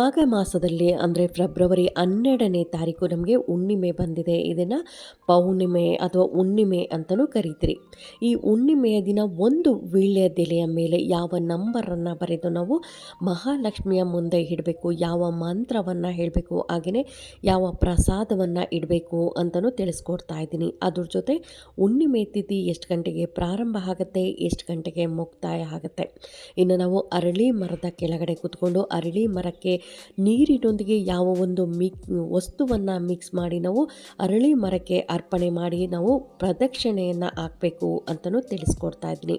ಮಾಘ ಮಾಸದಲ್ಲಿ ಅಂದರೆ ಫೆಬ್ರವರಿ ಹನ್ನೆರಡನೇ ತಾರೀಕು ನಮಗೆ ಹುಣ್ಣಿಮೆ ಬಂದಿದೆ. ಇದನ್ನು ಪೌರ್ಣಿಮೆ ಅಥವಾ ಹುಣ್ಣಿಮೆ ಅಂತಲೂ ಕರೀತೀರಿ. ಈ ಹುಣ್ಣಿಮೆಯ ದಿನ ಒಂದು ವೀಳ್ಯದೆಲೆಯ ಮೇಲೆ ಯಾವ ನಂಬರನ್ನು ಬರೆದು ನಾವು ಮಹಾಲಕ್ಷ್ಮಿಯ ಮುಂದೆ ಇಡಬೇಕು, ಯಾವ ಮಂತ್ರವನ್ನು ಹೇಳಬೇಕು ಹಾಗೆಯೇ ಯಾವ ಪ್ರಸಾದವನ್ನು ಇಡಬೇಕು ಅಂತಲೂ ತಿಳಿಸ್ಕೊಡ್ತಾ ಇದ್ದೀನಿ. ಅದ್ರ ಜೊತೆ ಹುಣ್ಣಿಮೆ ತಿಥಿ ಎಷ್ಟು ಗಂಟೆಗೆ ಪ್ರಾರಂಭ ಆಗುತ್ತೆ, ಎಷ್ಟು ಗಂಟೆಗೆ ಮುಕ್ತಾಯ ಆಗುತ್ತೆ. ಇನ್ನು ನಾವು ಅರಳಿ ಮರದ ಕೆಳಗಡೆ ಕೂತ್ಕೊಂಡು ಅರಳಿ ಮರಕ್ಕೆ ನೀರಿನೊಂದಿಗೆ ಯಾವ ಒಂದು ಮಿಕ್, ವಸ್ತುವನ್ನು ಮಿಕ್ಸ್ ಮಾಡಿ ನಾವು ಅರಳಿ ಮರಕ್ಕೆ ಅರ್ಪಣೆ ಮಾಡಿ ನಾವು ಪ್ರದಕ್ಷಿಣೆಯನ್ನು ಹಾಕಬೇಕು ಅಂತಲೂ ತಿಳಿಸ್ಕೊಡ್ತಾ ಇದ್ದೀನಿ.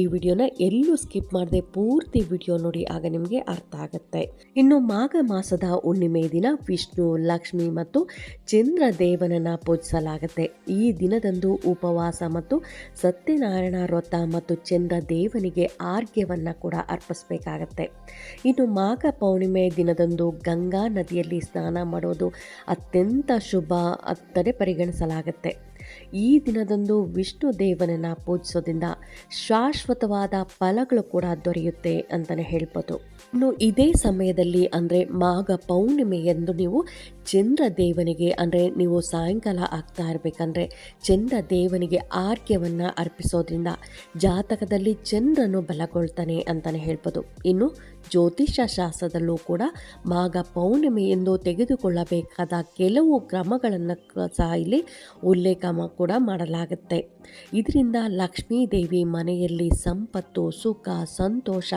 ಈ ವಿಡಿಯೋನ ಎಲ್ಲೂ ಸ್ಕಿಪ್ ಮಾಡದೆ ಪೂರ್ತಿ ವಿಡಿಯೋ ನೋಡಿ ಆಗ ನಿಮಗೆ ಅರ್ಥ ಆಗುತ್ತೆ. ಇನ್ನು ಮಾಘ ಮಾಸದ ಹುಣ್ಣಿಮೆ ದಿನ ವಿಷ್ಣು, ಲಕ್ಷ್ಮಿ ಮತ್ತು ಚಂದ್ರ ದೇವನನ್ನು ಪೂಜಿಸಲಾಗುತ್ತೆ. ಈ ದಿನದಂದು ಉಪವಾಸ ಮತ್ತು ಸತ್ಯನಾರಾಯಣ ವ್ರತ ಮತ್ತು ಚಂದ್ರ ದೇವನಿಗೆ ಆರ್ಘ್ಯವನ್ನು ಕೂಡ ಅರ್ಪಿಸಬೇಕಾಗತ್ತೆ. ಇನ್ನು ಮಾಘ ಪೌರ್ಣಿಮೆ ದಿನದಂದು ಗಂಗಾ ನದಿಯಲ್ಲಿ ಸ್ನಾನ ಮಾಡೋದು ಅತ್ಯಂತ ಶುಭ ಅಂತಲೇ ಪರಿಗಣಿಸಲಾಗುತ್ತೆ. ಈ ದಿನದಂದು ವಿಷ್ಣು ದೇವನನ್ನು ಪೂಜಿಸೋದ್ರಿಂದ ಶಾಶ್ವತವಾದ ಫಲಗಳು ಕೂಡ ದೊರೆಯುತ್ತೆ ಅಂತಲೇ ಹೇಳ್ಬೋದು. ಇನ್ನು ಇದೇ ಸಮಯದಲ್ಲಿ ಅಂದರೆ ಮಾಘ ಪೌರ್ಣಿಮೆ ಎಂದು ನೀವು ಚಂದ್ರ ದೇವನಿಗೆ ಅಂದರೆ ನೀವು ಸಾಯಂಕಾಲ ಆಗ್ತಾ ಇರಬೇಕಂದ್ರೆ ಚಂದ್ರ ದೇವನಿಗೆ ಆರ್ಘ್ಯವನ್ನು ಅರ್ಪಿಸೋದ್ರಿಂದ ಜಾತಕದಲ್ಲಿ ಚಂದ್ರನು ಬಲಗೊಳ್ತಾನೆ ಅಂತಲೇ ಹೇಳ್ಬೋದು. ಇನ್ನು ಜ್ಯೋತಿಷ್ಯ ಶಾಸ್ತ್ರದಲ್ಲೂ ಕೂಡ ಮಾಘ ಪೌರ್ಣಿಮೆ ಎಂದು ತೆಗೆದುಕೊಳ್ಳಬೇಕಾದ ಕೆಲವು ಕ್ರಮಗಳನ್ನು ಸಹ ಇಲ್ಲಿ ಉಲ್ಲೇಖ ಕೂಡ ಮಾಡಲಾಗುತ್ತೆ. ಇದರಿಂದ ಲಕ್ಷ್ಮೀ ದೇವಿ ಮನೆಯಲ್ಲಿ ಸಂಪತ್ತು, ಸುಖ, ಸಂತೋಷ,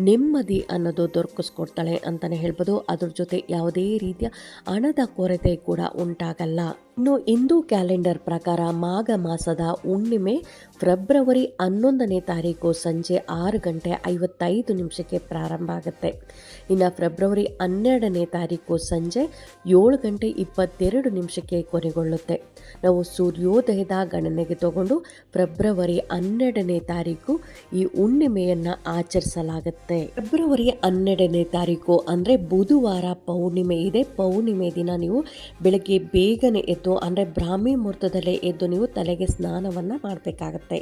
ನೆಮ್ಮದಿ ಅನ್ನೋದು ದೊರಕಿಸ್ಕೊಡ್ತಾಳೆ ಅಂತಲೇ ಹೇಳ್ಬೋದು. ಅದ್ರ ಜೊತೆ ಯಾವುದೇ ರೀತಿಯ ಹಣದ ಕೊರತೆ ಕೂಡ ಉಂಟಾಗಲ್ಲ. ಇನ್ನು ಹಿಂದೂ ಕ್ಯಾಲೆಂಡರ್ ಪ್ರಕಾರ ಮಾಘ ಮಾಸದ ಹುಣ್ಣಿಮೆ, ಫೆಬ್ರವರಿ ಹನ್ನೊಂದನೇ ತಾರೀಕು ಸಂಜೆ ಆರು ಗಂಟೆ ಐವತ್ತೈದು ನಿಮಿಷಕ್ಕೆ ಪ್ರಾರಂಭ ಆಗುತ್ತೆ. ಇನ್ನು ಫೆಬ್ರವರಿ ಹನ್ನೆರಡನೇ ತಾರೀಕು ಸಂಜೆ ಏಳು ಗಂಟೆ ಇಪ್ಪತ್ತೆರಡು ನಿಮಿಷಕ್ಕೆ ಕೊನೆಗೊಳ್ಳುತ್ತೆ. ನಾವು ಸೂರ್ಯೋದಯದ ಗಣನೆಗೆ ತಗೊಂಡು ಫೆಬ್ರವರಿ ಹನ್ನೆರಡನೇ ತಾರೀಕು ಈ ಹುಣ್ಣಿಮೆಯನ್ನು ಆಚರಿಸಲಾಗುತ್ತೆ. ಫೆಬ್ರವರಿ ಹನ್ನೆರಡನೇ ತಾರೀಕು ಅಂದರೆ ಬುಧವಾರ ಪೌರ್ಣಿಮೆ ಇದೆ. ಪೌರ್ಣಿಮೆ ದಿನ ನೀವು ಬೆಳಗ್ಗೆ ಬೇಗನೆ ಎದ್ದು ಅಂದರೆ ಬ್ರಾಹ್ಮಿ ಮುಹೂರ್ತದಲ್ಲೇ ಎದ್ದು ನೀವು ತಲೆಗೆ ಸ್ನಾನವನ್ನು ಮಾಡಬೇಕಾಗತ್ತೆ.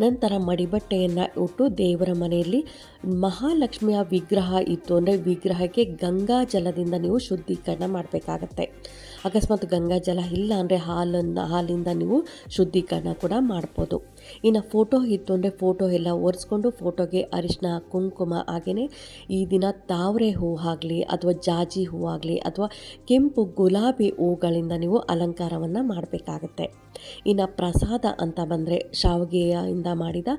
ನಂತರ ಮಡಿಬಟ್ಟೆಯನ್ನು ಉಟ್ಟು ದೇವರ ಮನೆಯಲ್ಲಿ ಮಹಾಲಕ್ಷ್ಮಿಯ ವಿಗ್ರಹ ಇತ್ತು ಅಂದರೆ ವಿಗ್ರಹಕ್ಕೆ ಗಂಗಾ ಜಲದಿಂದ ನೀವು ಶುದ್ಧೀಕರಣ ಮಾಡಬೇಕಾಗತ್ತೆ. ಅಕಸ್ಮಾತ್ ಗಂಗಾ ಜಲ ಇಲ್ಲ ಅಂದರೆ ಹಾಲನ್ನು ಹಾಲಿಂದ ನೀವು ಶುದ್ಧೀಕರಣ ಕೂಡ ಮಾಡ್ಬೋದು. ಇನ್ನು ಫೋಟೋ ಇತ್ತು ಅಂದರೆ ಫೋಟೋ ಎಲ್ಲ ಒರೆಸ್ಕೊಂಡು ಫೋಟೋಗೆ ಅರಿಶಿನ, ಕುಂಕುಮ ಹಾಗೆಯೇ ಈ ದಿನ ತಾವರೆ ಹೂ ಆಗಲಿ ಅಥವಾ ಜಾಜಿ ಹೂ ಆಗಲಿ ಅಥವಾ ಕೆಂಪು ಗುಲಾಬಿ ಹೂಗಳಿಂದ ನೀವು ಅಲಂಕಾರವನ್ನು ಮಾಡಬೇಕಾಗತ್ತೆ. ಇನ್ನು ಪ್ರಸಾದ ಅಂತ ಬಂದರೆ ಶಾವಿಗೆಯಿಂದ ಮಾಡಿದ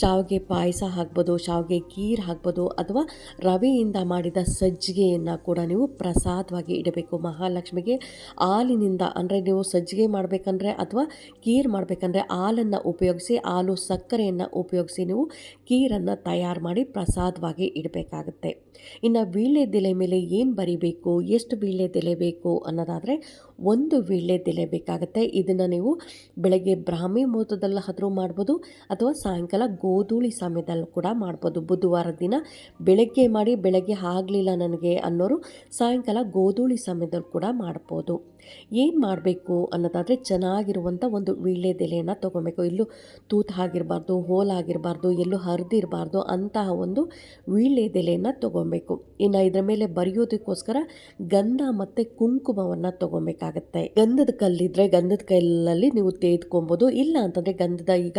ಶಾವಿಗೆ ಪಾಯಸ ಹಾಕ್ಬೋದು ಶಾವಿಗೆ ಗೀರ್ ಹಾಕ್ಬೋದು ಅಥವಾ ರವೆಯಿಂದ ಮಾಡಿದ ಸಜ್ಜಿಗೆಯನ್ನು ಕೂಡ ನೀವು ಪ್ರಸಾದವಾಗಿ ಇಡಬೇಕು. ಮಹಾಲಕ್ಷ್ಮಿಗೆ ಹಾಲಿನಿಂದ ಅಂದರೆ ನೀವು ಸಜ್ಜಿಗೆ ಮಾಡಬೇಕಂದ್ರೆ ಅಥವಾ ಕೀರ್ ಮಾಡಬೇಕಂದ್ರೆ ಹಾಲನ್ನು ಉಪಯೋಗಿಸಿ ಹಾಲು ಸಕ್ಕರೆಯನ್ನು ಉಪಯೋಗಿಸಿ ನೀವು ಖೀರನ್ನು ತಯಾರು ಮಾಡಿ ಪ್ರಸಾದವಾಗಿ ಇಡಬೇಕಾಗುತ್ತೆ. ಇನ್ನು ವೀಳ್ಯದೆಲೆ ಮೇಲೆ ಏನು ಬರಿಬೇಕು, ಎಷ್ಟು ವೀಳ್ಯದೆಲೆ ಬೇಕು ಅನ್ನೋದಾದರೆ ಒಂದು ವೀಳ್ಯದೆಲೆ ಬೇಕಾಗುತ್ತೆ. ಇದನ್ನು ನೀವು ಬೆಳಗ್ಗೆ ಬ್ರಾಹ್ಮಿ ಮುಹೂರ್ತದಲ್ಲಿ ಆದರೂ ಮಾಡ್ಬೋದು, ಅಥವಾ ಸಾಯಂಕಾಲ ಗೋಧೂಳಿ ಸಮಯದಲ್ಲೂ ಕೂಡ ಮಾಡ್ಬೋದು. ಬುಧವಾರ ದಿನ ಬೆಳಗ್ಗೆ ಮಾಡಿ ಬೆಳಗ್ಗೆ ಆಗಲಿಲ್ಲ ನನಗೆ ಅನ್ನೋರು ಸಾಯಂಕಾಲ ಗೋಧೂಳಿ ಸಮಯದಲ್ಲಿ ಕೂಡ ಮಾಡ್ಬೋದು. ಏನು ಮಾಡಬೇಕು ಅನ್ನೋದಾದರೆ ಚೆನ್ನಾಗಿರುವಂಥ ಒಂದು ವೀಳ್ಯದೆಲೆಯನ್ನು ತೊಗೊಬೇಕು ಎಲ್ಲೂ ತೂತು ಆಗಿರಬಾರ್ದು ಹೋಲಾಗಿರಬಾರ್ದು ಎಲ್ಲೂ ಹರಿದಿರಬಾರ್ದು ಅಂತಹ ಒಂದು ವೀಳ್ಯದೆಲೆಯನ್ನು ತೊಗೊಬೇಕು ಇನ್ನು ಇದರ ಮೇಲೆ ಬರೆಯೋದಕ್ಕೋಸ್ಕರ ಗಂಧ ಮತ್ತು ಕುಂಕುಮವನ್ನು ತೊಗೊಬೇಕಾಗತ್ತೆ. ಗಂಧದ ಕಲ್ಲಿದ್ರೆ ಗಂಧದ ಕಲ್ಲಲ್ಲಿ ನೀವು ತೇದ್ಕೊಬೋದು. ಇಲ್ಲ ಅಂತಂದರೆ ಗಂಧದ ಈಗ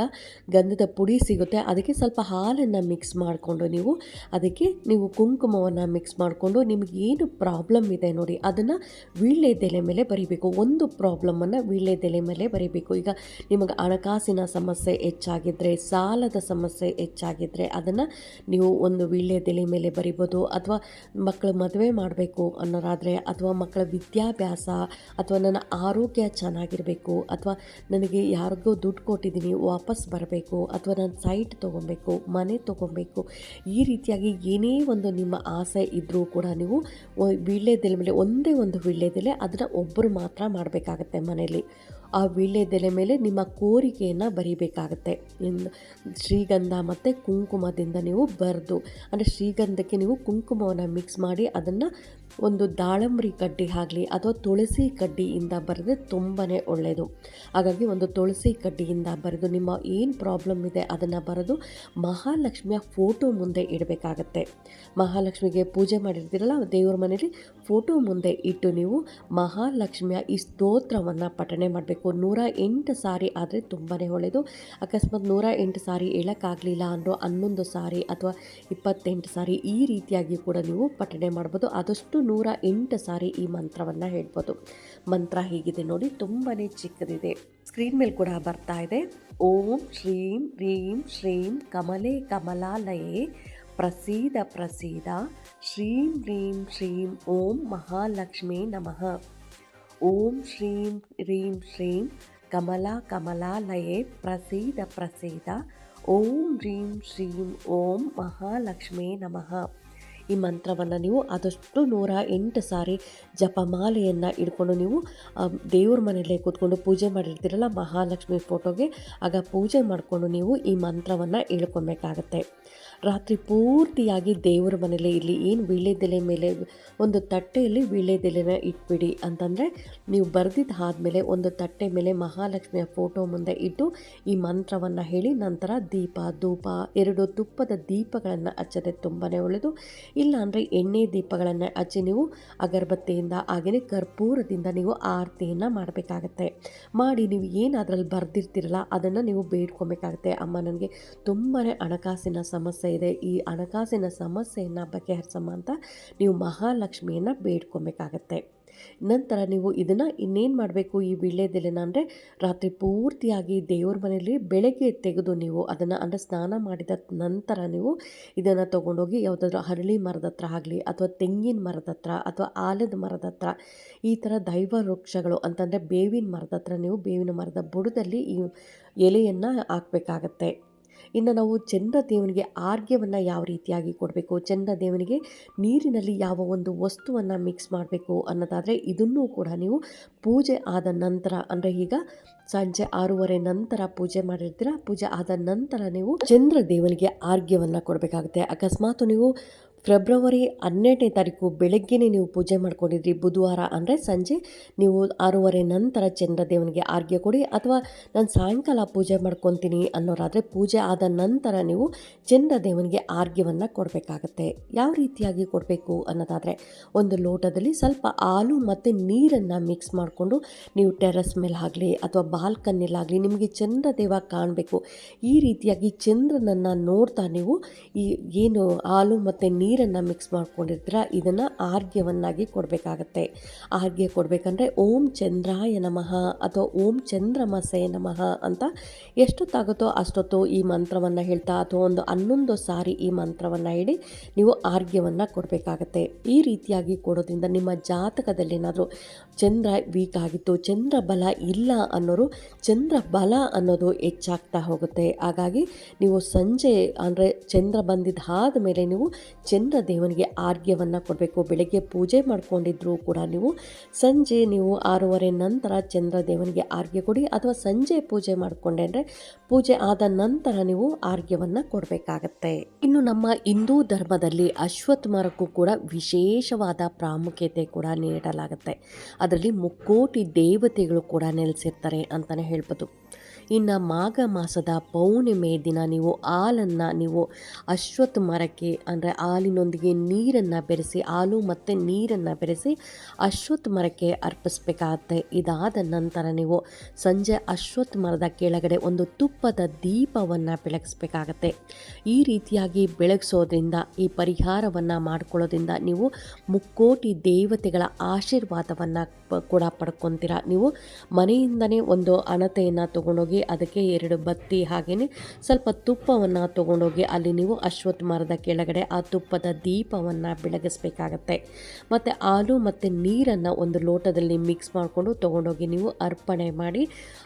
ಗಂಧದ ಪುಡಿ ಸಿಗುತ್ತೆ. ಅದಕ್ಕೆ ಸ್ವಲ್ಪ ಹಾಲನ್ನು ಮಿಕ್ಸ್ ಮಾಡಿಕೊಂಡು ನೀವು ಅದಕ್ಕೆ ನೀವು ಕುಂಕುಮವನ್ನು ಮಿಕ್ಸ್ ಮಾಡಿಕೊಂಡು ನಿಮಗೆ ಏನು ಪ್ರಾಬ್ಲಮ್ ಇದೆ ನೋಡಿ ಅದನ್ನು ವೀಳ್ಯದೆಲೆ ಮೇಲೆ ಬರಿಬೇಕು. ಒಂದು ಪ್ರಾಬ್ಲಮನ್ನು ವೀಳ್ಯದೆಲೆ ಮೇಲೆ ಬರಿಬೇಕು. ಈಗ ನಿಮಗೆ ಹಣಕಾಸಿನ ಸಮಸ್ಯೆ ಹೆಚ್ಚಾಗಿದ್ದರೆ ಸಾಲದ ಸಮಸ್ಯೆ ಹೆಚ್ಚಾಗಿದ್ದರೆ ಅದನ್ನು ನೀವು ಒಂದು ವೀಳ್ಯದೆಲೆ ಮೇಲೆ ಬರಿಬೋದು. ಅಥವಾ ಮಕ್ಕಳ ಮದುವೆ ಮಾಡಬೇಕು ಅನ್ನೋರಾದರೆ ಅಥವಾ ಮಕ್ಕಳ ವಿದ್ಯಾಭ್ಯಾಸ ಅಥವಾ ನನ್ನ ಆರೋಗ್ಯ ಚೆನ್ನಾಗಿರಬೇಕು ಅಥವಾ ನನಗೆ ಯಾರಿಗೋ ದುಡ್ಡು ಕೊಟ್ಟಿದ್ದೀನಿ ವಾಪಸ್ ಬರಬೇಕು ಅಥವಾ ನಾನು ಸೈಟ್ ತೊಗೊಬೇಕು, ಮನೆ ತೊಗೊಬೇಕು, ಈ ರೀತಿಯಾಗಿ ಏನೇ ಒಂದು ನಿಮ್ಮ ಆಸೆ ಇದ್ದರೂ ಕೂಡ ನೀವು ವೀಳ್ಯದೆಲೆ ಮೇಲೆ, ಒಂದೇ ಒಂದು ವೀಳ್ಯದೆಲೆ ಅದನ್ನು ಒಬ್ಬರು ಮಾತ್ರ ಮಾಡಬೇಕಾಗತ್ತೆ ಮನೆಯಲ್ಲಿ. ಆ ವೀಳ್ಯದೆಲೆ ಮೇಲೆ ನಿಮ್ಮ ಕೋರಿಕೆಯನ್ನು ಬರೀಬೇಕಾಗತ್ತೆ. ಶ್ರೀಗಂಧ ಮತ್ತು ಕುಂಕುಮದಿಂದ ನೀವು ಬರೆದು, ಅಂದರೆ ಶ್ರೀಗಂಧಕ್ಕೆ ನೀವು ಕುಂಕುಮವನ್ನು ಮಿಕ್ಸ್ ಮಾಡಿ ಅದನ್ನು ಒಂದು ದಾಳಂಬ್ರಿ ಕಡ್ಡಿ ಆಗಲಿ ಅಥವಾ ತುಳಸಿ ಕಡ್ಡಿಯಿಂದ ಬರೆದ್ರೆ ತುಂಬಾ ಒಳ್ಳೆಯದು ಹಾಗಾಗಿ ಒಂದು ತುಳಸಿ ಕಡ್ಡಿಯಿಂದ ಬರೆದು ನಿಮ್ಮ ಏನು ಪ್ರಾಬ್ಲಮ್ ಇದೆ ಅದನ್ನು ಬರೆದು ಮಹಾಲಕ್ಷ್ಮಿಯ ಫೋಟೋ ಮುಂದೆ ಇಡಬೇಕಾಗತ್ತೆ. ಮಹಾಲಕ್ಷ್ಮಿಗೆ ಪೂಜೆ ಮಾಡಿರ್ತೀರಲ್ಲ ದೇವ್ರ ಮನೇಲಿ ಫೋಟೋ ಮುಂದೆ ಇಟ್ಟು ನೀವು ಮಹಾಲಕ್ಷ್ಮಿಯ ಈ ಸ್ತೋತ್ರವನ್ನು ಪಠಣೆ ಮಾಡಬೇಕು. ನೂರ ಎಂಟು ಸಾರಿ ಆದರೆ ತುಂಬಾ ಒಳ್ಳೆಯದು ಅಕಸ್ಮಾತ್ ನೂರ ಎಂಟು ಸಾರಿ ಹೇಳೋಕ್ಕಾಗಲಿಲ್ಲ ಅಂದರೂ ಹನ್ನೊಂದು ಸಾರಿ ಅಥವಾ ಇಪ್ಪತ್ತೆಂಟು ಸಾರಿ ಈ ರೀತಿಯಾಗಿ ಕೂಡ ನೀವು ಪಠಣೆ ಮಾಡ್ಬೋದು. ಆದಷ್ಟು ನೂರ ಎಂಟು ಸಾರಿ ಈ ಮಂತ್ರವನ್ನು ಹೇಳ್ಬೋದು. ಮಂತ್ರ ಹೀಗಿದೆ ನೋಡಿ ತುಂಬಾ ಚಿಕ್ಕದಿದೆ. ಸ್ಕ್ರೀನ್ ಮೇಲೆ ಕೂಡ ಬರ್ತಾ ಇದೆ. ಓಂ ಶ್ರೀಂ ರೀಂ ಶ್ರೀಂ ಕಮಲೆ ಕಮಲಾಲಯೇ ಪ್ರಸೀದ ಪ್ರಸೀದ ಶ್ರೀಂ ರೀಂ ಶ್ರೀಂ ಓಂ ಮಹಾಲಕ್ಷ್ಮೀ ನಮಃ. ಓಂ ಶ್ರೀಂ ರೀಂ ಶ್ರೀಂ ಕಮಲಾ ಕಮಲಾಲಯೇ ಪ್ರಸೀದ ಪ್ರಸೀದ ಓಂ ರೀಂ ಶ್ರೀಂ ಓಂ ಮಹಾಲಕ್ಷ್ಮೀ ನಮಃ. ಈ ಮಂತ್ರವನ್ನು ನೀವು ಆದಷ್ಟು ನೂರ ಎಂಟು ಸಾರಿ ಜಪಮಾಲೆಯನ್ನು ಇಟ್ಕೊಂಡು ನೀವು ದೇವ್ರ ಮನೆಯಲ್ಲೇ ಕೂತ್ಕೊಂಡು ಪೂಜೆ ಮಾಡಿರ್ತೀರಲ್ಲ ಮಹಾಲಕ್ಷ್ಮಿ ಫೋಟೋಗೆ ಆಗ ಪೂಜೆ ಮಾಡಿಕೊಂಡು ನೀವು ಈ ಮಂತ್ರವನ್ನು ಹೇಳ್ಕೊಬೇಕಾಗತ್ತೆ. ರಾತ್ರಿ ಪೂರ್ತಿಯಾಗಿ ದೇವರ ಮನೇಲಿ ಇಲ್ಲಿ ಏನು ವೀಳ್ಯದೆಲೆ ಮೇಲೆ, ಒಂದು ತಟ್ಟೆಯಲ್ಲಿ ವೀಳ್ಯದೆಲೆನ ಇಟ್ಬಿಡಿ ಅಂತಂದರೆ, ನೀವು ಬರೆದಿದ್ದು ಆದಮೇಲೆ ಒಂದು ತಟ್ಟೆ ಮೇಲೆ ಮಹಾಲಕ್ಷ್ಮಿಯ ಫೋಟೋ ಮುಂದೆ ಇಟ್ಟು ಈ ಮಂತ್ರವನ್ನು ಹೇಳಿ ನಂತರ ದೀಪ, ಧೂಪ, ಎರಡು ತುಪ್ಪದ ದೀಪಗಳನ್ನು ಹಚ್ಚದೆ ತುಂಬಾ ಒಳ್ಳೆಯದು ಇಲ್ಲ ಅಂದರೆ ಎಣ್ಣೆ ದೀಪಗಳನ್ನು ಹಚ್ಚಿ ನೀವು ಅಗರಬತ್ತಿಯಿಂದ ಹಾಗೆಯೇ ಕರ್ಪೂರದಿಂದ ನೀವು ಆರತಿಯನ್ನು ಮಾಡಬೇಕಾಗತ್ತೆ. ಮಾಡಿ ನೀವು ಏನು ಅದರಲ್ಲಿ ಬರೆದಿರ್ತೀರಲ್ಲ ಅದನ್ನು ನೀವು ಬೇಡ್ಕೊಬೇಕಾಗತ್ತೆ. ಅಮ್ಮ ನನಗೆ ತುಂಬಾ ಹಣಕಾಸಿನ ಸಮಸ್ಯೆ ಇದೆ. ಈ ಹಣಕಾಸಿನ ಸಮಸ್ಯೆಯನ್ನು ಬಗೆಹರಿಸಮ್ಮ ಅಂತ ನೀವು ಮಹಾಲಕ್ಷ್ಮಿಯನ್ನು ಬೇಡ್ಕೊಬೇಕಾಗತ್ತೆ. ನಂತರ ನೀವು ಇದನ್ನು ಇನ್ನೇನು ಮಾಡಬೇಕು ಈ ವೀಳ್ಯದೆಲೆನ ಅಂದರೆ ರಾತ್ರಿ ಪೂರ್ತಿಯಾಗಿ ದೇವ್ರ ಮನೆಯಲ್ಲಿ ಬೆಳಗ್ಗೆ ತೆಗೆದು ನೀವು ಅದನ್ನು ಅಂದರೆ ಸ್ನಾನ ಮಾಡಿದ ನಂತರ ನೀವು ಇದನ್ನು ತೊಗೊಂಡೋಗಿ ಯಾವುದಾದ್ರೂ ಹರಳಿ ಮರದ ಹತ್ರ ಆಗಲಿ ಅಥವಾ ತೆಂಗಿನ ಮರದ ಹತ್ರ ಅಥವಾ ಆಲದ ಮರದ ಹತ್ರ ಈ ಥರ ದೈವ ವೃಕ್ಷಗಳು ಅಂತಂದರೆ ಬೇವಿನ ಮರದ ಹತ್ರ ನೀವು ಬೇವಿನ ಮರದ ಬುಡದಲ್ಲಿ ಈ ಎಲೆಯನ್ನು ಹಾಕಬೇಕಾಗತ್ತೆ. ಇನ್ನು ನಾವು ಚಂದ್ರ ದೇವನಿಗೆ ಆರ್ಘ್ಯವನ್ನು ಯಾವ ರೀತಿಯಾಗಿ ಕೊಡಬೇಕು? ಚಂದ್ರ ದೇವನಿಗೆ ನೀರಿನಲ್ಲಿ ಯಾವ ಒಂದು ವಸ್ತುವನ್ನು ಮಿಕ್ಸ್ ಮಾಡಬೇಕು ಅನ್ನೋದಾದರೆ ಇದನ್ನೂ ಕೂಡ ನೀವು ಪೂಜೆ ಆದ ನಂತರ, ಅಂದರೆ ಈಗ ಸಂಜೆ ಆರೂವರೆ ನಂತರ ಪೂಜೆ ಮಾಡಿರ್ತೀರ, ಪೂಜೆ ಆದ ನಂತರ ನೀವು ಚಂದ್ರ ದೇವನಿಗೆ ಆರ್ಘ್ಯವನ್ನು ಕೊಡಬೇಕಾಗುತ್ತೆ. ಅಕಸ್ಮಾತ್ ನೀವು ಫೆಬ್ರವರಿ ಹನ್ನೆರಡನೇ ತಾರೀಕು ಬೆಳಗ್ಗೆನೇ ನೀವು ಪೂಜೆ ಮಾಡ್ಕೊಂಡಿದ್ರಿ, ಬುಧವಾರ ಅಂದರೆ ಸಂಜೆ. ನೀವು ಆರೂವರೆ ನಂತರ ಚಂದ್ರದೇವನಿಗೆ ಆರ್ಗ್ಯ ಕೊಡಿ ಅಥವಾ ನಾನು ಸಾಯಂಕಾಲ ಪೂಜೆ ಮಾಡ್ಕೊತೀನಿ ಅನ್ನೋರಾದರೆ ಪೂಜೆ ಆದ ನಂತರ ನೀವು ಚಂದ್ರದೇವನಿಗೆ ಆರ್ಗ್ಯವನ್ನು ಕೊಡಬೇಕಾಗತ್ತೆ. ಯಾವ ರೀತಿಯಾಗಿ ಕೊಡಬೇಕು ಅನ್ನೋದಾದರೆ, ಒಂದು ಲೋಟದಲ್ಲಿ ಸ್ವಲ್ಪ ಹಾಲು ಮತ್ತು ನೀರನ್ನು ಮಿಕ್ಸ್ ಮಾಡಿಕೊಂಡು ನೀವು ಟೆರಸ್ ಆಗಲಿ ಅಥವಾ ಬಾಲ್ಕನ್ನಿಲಾಗಲಿ ನಿಮಗೆ ಚಂದ್ರದೇವ ಕಾಣಬೇಕು. ಈ ರೀತಿಯಾಗಿ ಚಂದ್ರನನ್ನು ನೋಡ್ತಾ ನೀವು ಈ ಏನು ಹಾಲು ಮತ್ತು ನೀರನ್ನು ಮಿಕ್ಸ್ ಮಾಡ್ಕೊಂಡಿರ್ತೀರ, ಇದನ್ನು ಆರ್ಘ್ಯವನ್ನಾಗಿ ಕೊಡಬೇಕಾಗತ್ತೆ. ಆರ್ಘ್ಯ ಕೊಡಬೇಕಂದ್ರೆ ಓಂ ಚಂದ್ರಾಯ ನಮಃ ಅಥವಾ ಓಂ ಚಂದ್ರಮಸೆ ನಮಃ ಅಂತ ಎಷ್ಟೊತ್ತಾಗುತ್ತೋ ಅಷ್ಟೊತ್ತು ಈ ಮಂತ್ರವನ್ನು ಹೇಳ್ತಾ ಅಥವಾ ಒಂದು ಹನ್ನೊಂದು ಸಾರಿ ಈ ಮಂತ್ರವನ್ನು ಹೇಳಿ ನೀವು ಆರ್ಘ್ಯವನ್ನು ಕೊಡಬೇಕಾಗತ್ತೆ. ಈ ರೀತಿಯಾಗಿ ಕೊಡೋದ್ರಿಂದ ನಿಮ್ಮ ಜಾತಕದಲ್ಲಿ ಏನಾದರೂ ಚಂದ್ರ ವೀಕ್ ಆಗಿತ್ತು, ಚಂದ್ರ ಬಲ ಇಲ್ಲ ಅನ್ನೋರು ಚಂದ್ರ ಬಲ ಅನ್ನೋದು ಹೆಚ್ಚಾಗ್ತಾ ಹೋಗುತ್ತೆ. ಹಾಗಾಗಿ ನೀವು ಸಂಜೆ ಅಂದರೆ ಚಂದ್ರ ಬಂದಿದ್ದಾದ ಆದಮೇಲೆ ನೀವು ಚಂದ್ರ ದೇವನಿಗೆ ಆರ್ಘ್ಯವನ್ನು ಕೊಡಬೇಕು, ಬೆಳಗ್ಗೆ ಪೂಜೆ ಮಾಡ್ಕೊಂಡಿದ್ರು ಕೂಡ ನೀವು ಸಂಜೆ ನೀವು ಆರೂವರೆ ನಂತರ ಚಂದ್ರ ದೇವನಿಗೆ ಆರ್ಘ್ಯ ಕೊಡಿ ಅಥವಾ ಸಂಜೆ ಪೂಜೆ ಮಾಡಿಕೊಂಡೆ ಅಂದರೆ ಪೂಜೆ ಆದ ನಂತರ ನೀವು ಆರ್ಘ್ಯವನ್ನು ಕೊಡಬೇಕಾಗತ್ತೆ. ಇನ್ನು ನಮ್ಮ ಹಿಂದೂ ಧರ್ಮದಲ್ಲಿ ಅಶ್ವತ್ಥ ಮರಕ್ಕೂ ಕೂಡ ವಿಶೇಷವಾದ ಪ್ರಾಮುಖ್ಯತೆ ಕೂಡ ನೀಡಲಾಗುತ್ತೆ. ಅದರಲ್ಲಿ ಮುಕ್ಕೋಟಿ ದೇವತೆಗಳು ಕೂಡ ನೆಲೆಸಿರ್ತಾರೆ ಅಂತಲೇ ಹೇಳ್ಬೋದು. ಇನ್ನು ಮಾಘ ಮಾಸದ ಪೌರ್ಣಿಮೆ ದಿನ ನೀವು ಹಾಲನ್ನು ನೀವು ಅಶ್ವತ್ಥ ಮರಕ್ಕೆ ಅಂದರೆ ಹಾಲಿನೊಂದಿಗೆ ನೀರನ್ನು ಬೆರೆಸಿ, ಹಾಲು ಮತ್ತು ನೀರನ್ನು ಬೆರೆಸಿ ಅಶ್ವತ್ಥ ಮರಕ್ಕೆ ಅರ್ಪಿಸ್ಬೇಕಾಗತ್ತೆ. ಇದಾದ ನಂತರ ನೀವು ಸಂಜೆ ಅಶ್ವತ್ಥ ಮರದ ಕೆಳಗಡೆ ಒಂದು ತುಪ್ಪದ ದೀಪವನ್ನು ಬೆಳಗಿಸ್ಬೇಕಾಗತ್ತೆ. ಈ ರೀತಿಯಾಗಿ ಬೆಳಗಿಸೋದ್ರಿಂದ, ಈ ಪರಿಹಾರವನ್ನು ಮಾಡ್ಕೊಳ್ಳೋದ್ರಿಂದ ನೀವು ಮುಕ್ಕೋಟಿ ದೇವತೆಗಳ ಆಶೀರ್ವಾದವನ್ನು ಕೂಡ ಪಡ್ಕೊತೀರ. ನೀವು ಮನೆಯಿಂದನೇ ಒಂದು ಹಣತೆಯನ್ನು ತೊಗೊಂಡೋಗಿ ಅದಕ್ಕೆ ಎರಡು ಬತ್ತಿ ಹಾಗೆಯೇ ಸ್ವಲ್ಪ ತುಪ್ಪವನ್ನು ತಗೊಂಡೋಗಿ ಅಲ್ಲಿ ನೀವು ಅಶ್ವತ್ಥ ಮರದ ಕೆಳಗಡೆ ಆ ತುಪ್ಪದ ದೀಪವನ್ನು ಬೆಳಗಿಸಬೇಕಾಗತ್ತೆ. ಮತ್ತು ಹಾಲು ಮತ್ತು ನೀರನ್ನು ಒಂದು ಲೋಟದಲ್ಲಿ ಮಿಕ್ಸ್ ಮಾಡಿಕೊಂಡು ತೊಗೊಂಡೋಗಿ ನೀವು ಅರ್ಪಣೆ ಮಾಡಿ,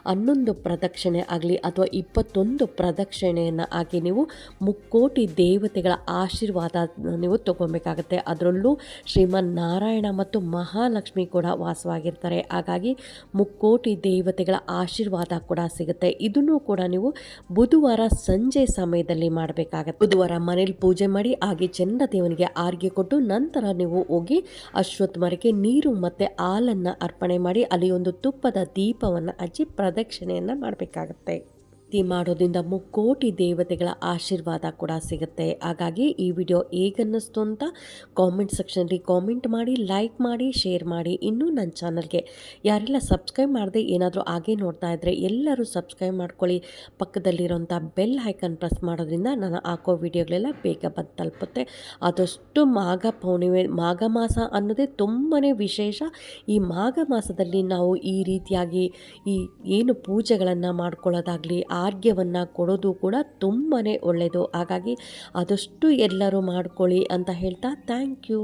ಹನ್ನೊಂದು ಪ್ರದಕ್ಷಿಣೆ ಆಗಲಿ ಅಥವಾ ಇಪ್ಪತ್ತೊಂದು ಪ್ರದಕ್ಷಿಣೆಯನ್ನು ಹಾಕಿ ನೀವು ಮುಕ್ಕೋಟಿ ದೇವತೆಗಳ ಆಶೀರ್ವಾದ ನೀವು ತಗೊಬೇಕಾಗತ್ತೆ ಅದರಲ್ಲೂ ಶ್ರೀಮನ್ ನಾರಾಯಣ ಮತ್ತು ಮಹಾಲಕ್ಷ್ಮಿ ಕೂಡ ವಾಸವಾಗಿರ್ತಾರೆ. ಹಾಗಾಗಿ ಮುಕ್ಕೋಟಿ ದೇವತೆಗಳ ಆಶೀರ್ವಾದ ಕೂಡ ಸಿಗುತ್ತೆ. ಇದನ್ನು ಕೂಡ ನೀವು ಬುಧವಾರ ಸಂಜೆ ಸಮಯದಲ್ಲಿ ಮಾಡಬೇಕಾಗತ್ತೆ. ಬುಧವಾರ ಮನೇಲಿ ಪೂಜೆ ಮಾಡಿ, ಹಾಗೆ ಚಂದ ದೇವನಿಗೆ ಆರ್ಗೆ ಕೊಟ್ಟು ನಂತರ ನೀವು ಹೋಗಿ ಅಶ್ವತ್ ಮರಕ್ಕೆ ನೀರು ಮತ್ತು ಹಾಲನ್ನು ಅರ್ಪಣೆ ಮಾಡಿ, ಅಲ್ಲಿ ಒಂದು ತುಪ್ಪದ ದೀಪವನ್ನು ಹಚ್ಚಿ ಪ್ರದಕ್ಷಿಣೆಯನ್ನು ಮಾಡಬೇಕಾಗತ್ತೆ. ಈ ಮಾಡೋದ್ರಿಂದ ಮುಕ್ಕೋಟಿ ದೇವತೆಗಳ ಆಶೀರ್ವಾದ ಕೂಡ ಸಿಗುತ್ತೆ. ಹಾಗಾಗಿ ಈ ವಿಡಿಯೋ ಹೇಗನ್ನಿಸ್ತು ಅಂತ ಕಾಮೆಂಟ್ ಸೆಕ್ಷನಲ್ಲಿ ಕಾಮೆಂಟ್ ಮಾಡಿ ಲೈಕ್ ಮಾಡಿ ಶೇರ್ ಮಾಡಿ. ಇನ್ನೂ ನನ್ನ ಚಾನಲ್ಗೆ ಯಾರೆಲ್ಲ ಸಬ್ಸ್ಕ್ರೈಬ್ ಮಾಡದೆ ಏನಾದರೂ ಹಾಗೆ ನೋಡ್ತಾ ಇದ್ದರೆ ಎಲ್ಲರೂ ಸಬ್ಸ್ಕ್ರೈಬ್ ಮಾಡ್ಕೊಳ್ಳಿ. ಪಕ್ಕದಲ್ಲಿರೋಂಥ ಬೆಲ್ ಐಕನ್ ಪ್ರೆಸ್ ಮಾಡೋದ್ರಿಂದ ನಾನು ಹಾಕೋ ವಿಡಿಯೋಗಳೆಲ್ಲ ಬೇಗ ಬಂದು ತಲುಪುತ್ತೆ. ಆದಷ್ಟು ಮಾಘ ಪೌರ್ಣಿಮೆ, ಮಾಘ ಮಾಸ ಅನ್ನೋದೇ ತುಂಬಾ ವಿಶೇಷ. ಈ ಮಾಘ ಮಾಸದಲ್ಲಿ ನಾವು ಈ ರೀತಿಯಾಗಿ ಈ ಏನು ಪೂಜೆಗಳನ್ನು ಮಾಡ್ಕೊಳ್ಳೋದಾಗಲಿ ಆರೋಗ್ಯವನ್ನು ಕೊಡೋದು ಕೂಡ ತುಂಬಾ ಒಳ್ಳೆಯದು ಹಾಗಾಗಿ ಆದಷ್ಟು ಎಲ್ಲರೂ ಮಾಡ್ಕೊಳ್ಳಿ ಅಂತ ಹೇಳ್ತಾ ಥ್ಯಾಂಕ್ ಯು